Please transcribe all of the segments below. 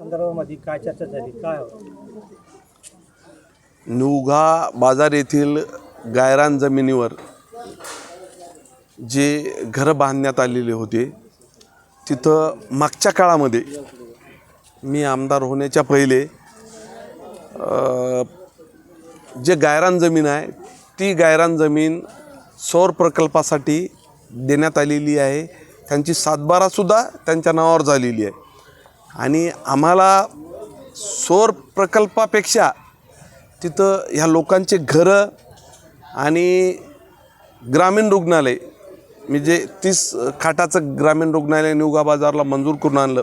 संदर्भामध्ये काय चर्चा झाली? काय निवघा बाजार येथील गायरान जमिनीवर जे घरं बांधण्यात आलेले होते तिथं मागच्या काळामध्ये मी आमदार होण्याच्या पहिले जे गायरान जमीन आहे ती गायरान जमीन सौर प्रकल्पासाठी देण्यात आलेली आहे. त्यांची सातबारासुद्धा त्यांच्या नावावर झालेली आहे. आणि आम्हाला सौर प्रकल्पापेक्षा तिथं ह्या लोकांचे घरं आणि ग्रामीण रुग्णालय मी जे तीस खाटाचं ग्रामीण रुग्णालय निवगा बाजारला मंजूर करून आणलं.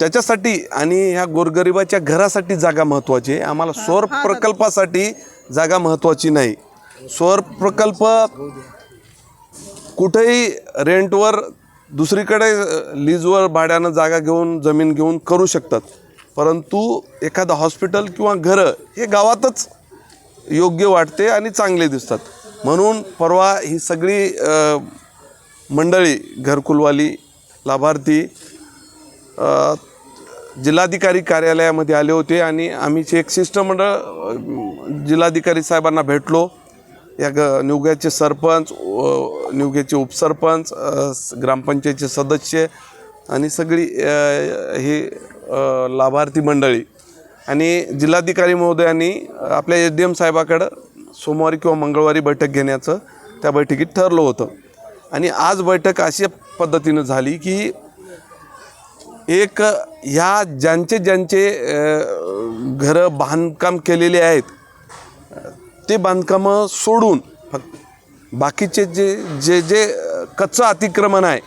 त्याच्यासाठी आणि ह्या गोरगरिबाच्या घरासाठी जागा महत्त्वाची आहे. आम्हाला सौर प्रकल्पासाठी जागा महत्त्वाची नाही. सौर प्रकल्प कुठेही रेंटवर दुसरीकडे लीजवर भाड्यानं जागा घेऊन जमीन घेऊन करू शकतात. परंतु एखादं हॉस्पिटल किंवा घरं हे गावातच योग्य वाटते आणि चांगले दिसतात. म्हणून परवा ही सगळी मंडळी घरकुलवाली लाभार्थी जिल्हाधिकारी कार्यालयामध्ये आले होते आणि आम्ही एक शिष्टमंडळ जिल्हाधिकारी साहेबांना भेटलो. या ग निवग्याचे सरपंच निवग्याचे उपसरपंच ग्रामपंचायतीचे ग्रामपंचायतचे सदस्य आणि सगळी ही लाभार्थी मंडळी. आणि जिल्हाधिकारी महोदयांनी आपल्या एच डी एम साहेबाकडं सोमवारी किंवा मंगळवारी बैठक घेण्याचं त्या बैठकीत ठरलं होतं. आणि आज बैठक अशा पद्धतीनं झाली की एक ह्या ज्यांचे ज्यांचे घरं बांधकाम केलेले आहेत ते बांधकामं सोडून फक्त बाकीचे जे जे जे कच्चं अतिक्रमण आहे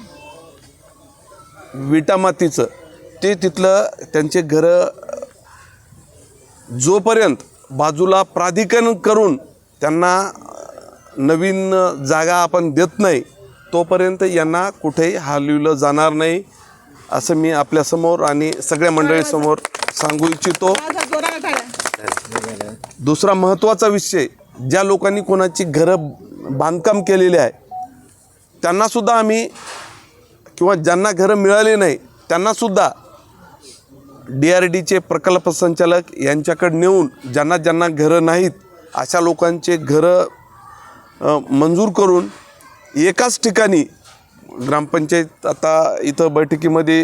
विटा मातीचं ते तिथलं त्यांचे घरं जोपर्यंत बाजूला प्राधिकरण करून त्यांना नवीन जागा आपण देत नाही तोपर्यंत यांना कुठेही हलविलं जाणार नाही असं मी आपल्यासमोर आणि सगळ्या मंडळीसमोर सांगू इच्छितो. दुसरा महत्त्वाचा विषय ज्या लोकांनी कोणाची घरं बांधकाम केलेले आहे त्यांनासुद्धा आम्ही किंवा ज्यांना घरं मिळाली नाही त्यांनासुद्धा डी आर डीचे प्रकल्प संचालक यांच्याकडे नेऊन ज्यांना ज्यांना घरं नाहीत अशा लोकांचे घरं मंजूर करून एकाच ठिकाणी ग्रामपंचायत आता इथं बैठकीमध्ये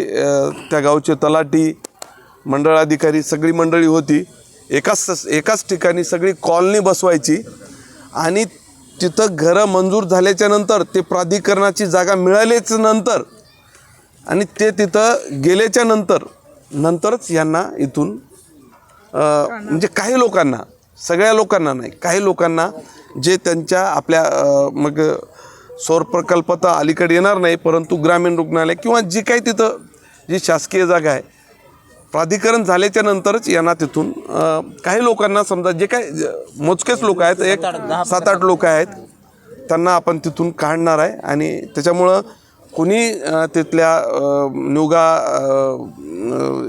त्या गावचे तलाठी मंडळाधिकारी सगळी मंडळी होती. एकाच एकाच ठिकाणी सगळी कॉलनी बसवायची आणि तिथं घरं मंजूर झाल्याच्यानंतर ते प्राधिकरणाची जागा मिळाल्याच नंतर आणि ते तिथं गेल्याच्यानंतर नंतरच यांना इथून म्हणजे काही लोकांना सगळ्या लोकांना नाही काही लोकांना जे त्यांच्या आपल्या मग सौर प्रकल्प तर अलीकडे येणार नाही परंतु ग्रामीण रुग्णालय किंवा जी काही तिथं जी शासकीय जागा आहे प्राधिकरण झाल्याच्या नंतरच यांना तिथून काही लोकांना समजा जे काही मोजकेच लोक आहेत एक सात आठ लोक आहेत त्यांना आपण तिथून काढणार आहे आणि त्याच्यामुळं कुणी तिथल्या निवगा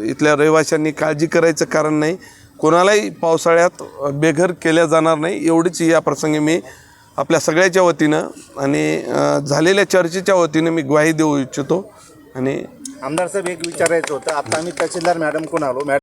इथल्या रहिवाशांनी काळजी करायचं कारण नाही. कोणालाही पावसाळ्यात बेघर केल्या जाणार नाही. एवढीच या प्रसंगी मी आपल्या सगळ्याच्या वतीनं आणि झालेल्या चर्चेच्या वतीनं मी ग्वाही देऊ इच्छितो. आणि आमदार साहेब एक विचारायचं होतं. आता आम्ही तहसीलदार मॅडम कोण आलो? मॅडम